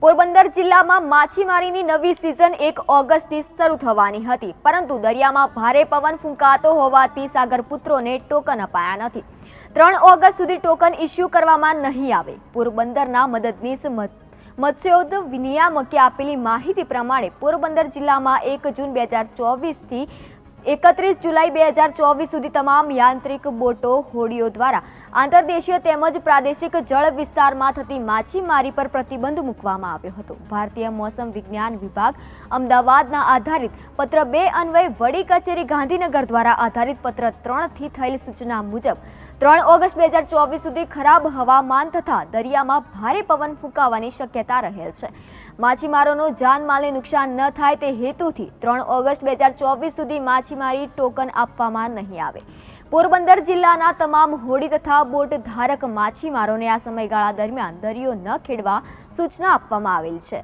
પોરબંદર જિલ્લામાં માછીમારીની નવી સિઝન એક ઓગસ્ટથી શરૂ થવાની હતી. પરંતુ દરિયામાં ભારે પવન ફૂંકાતો હોવાથી સાગરપુત્રોને ટોકન અપાયા નથી. ત્રણ ઓગસ્ટ સુધી ટોકન ઇસ્યુ કરવામાં નહીં આવે. પોરબંદરના મદદનીશ મત- મત્સ્યોદ્યોગ નિયામકે આપેલી માહિતી પ્રમાણે પોરબંદર જિલ્લામાં એક જૂન બે હજાર ચોવીસથી એકત્રીસ જુલાઈ બે હજાર ચોવીસ સુધી તમામ યાંત્રિક બોટો હોડીઓ દ્વારા આંતરદેશીય તેમજ પ્રાદેશિક જળ વિસ્તારમાં થતી માછીમારી પર પ્રતિબંધ મૂકવામાં આવ્યો હતો. ભારતીય મોસમ વિજ્ઞાન વિભાગ અમદાવાદના આધારિત પત્ર બે અન્વયે વડી કચેરી ગાંધીનગર દ્વારા આધારિત પત્ર ત્રણથી થયેલ સૂચના મુજબ ત્રણ ઓગસ્ટ બે હજાર ચોવીસ સુધી ખરાબ હવામાન તથા દરિયામાં ભારે પવન ફૂંકાવાની શક્યતા રહેલ છે. માછીમારોનો જાનમાલને નુકસાન ન થાય તે હેતુથી ત્રણ ઓગસ્ટ બે હજાર ચોવીસ સુધી માછીમારી ટોકન આપવામાં નહીં આવે. પોરબંદર જિલ્લાના તમામ હોડી તથા બોટ ધારક માછીમારોને આ સમયગાળા દરમિયાન દરિયો ન ખેડવા સૂચના આપવામાં આવેલ છે.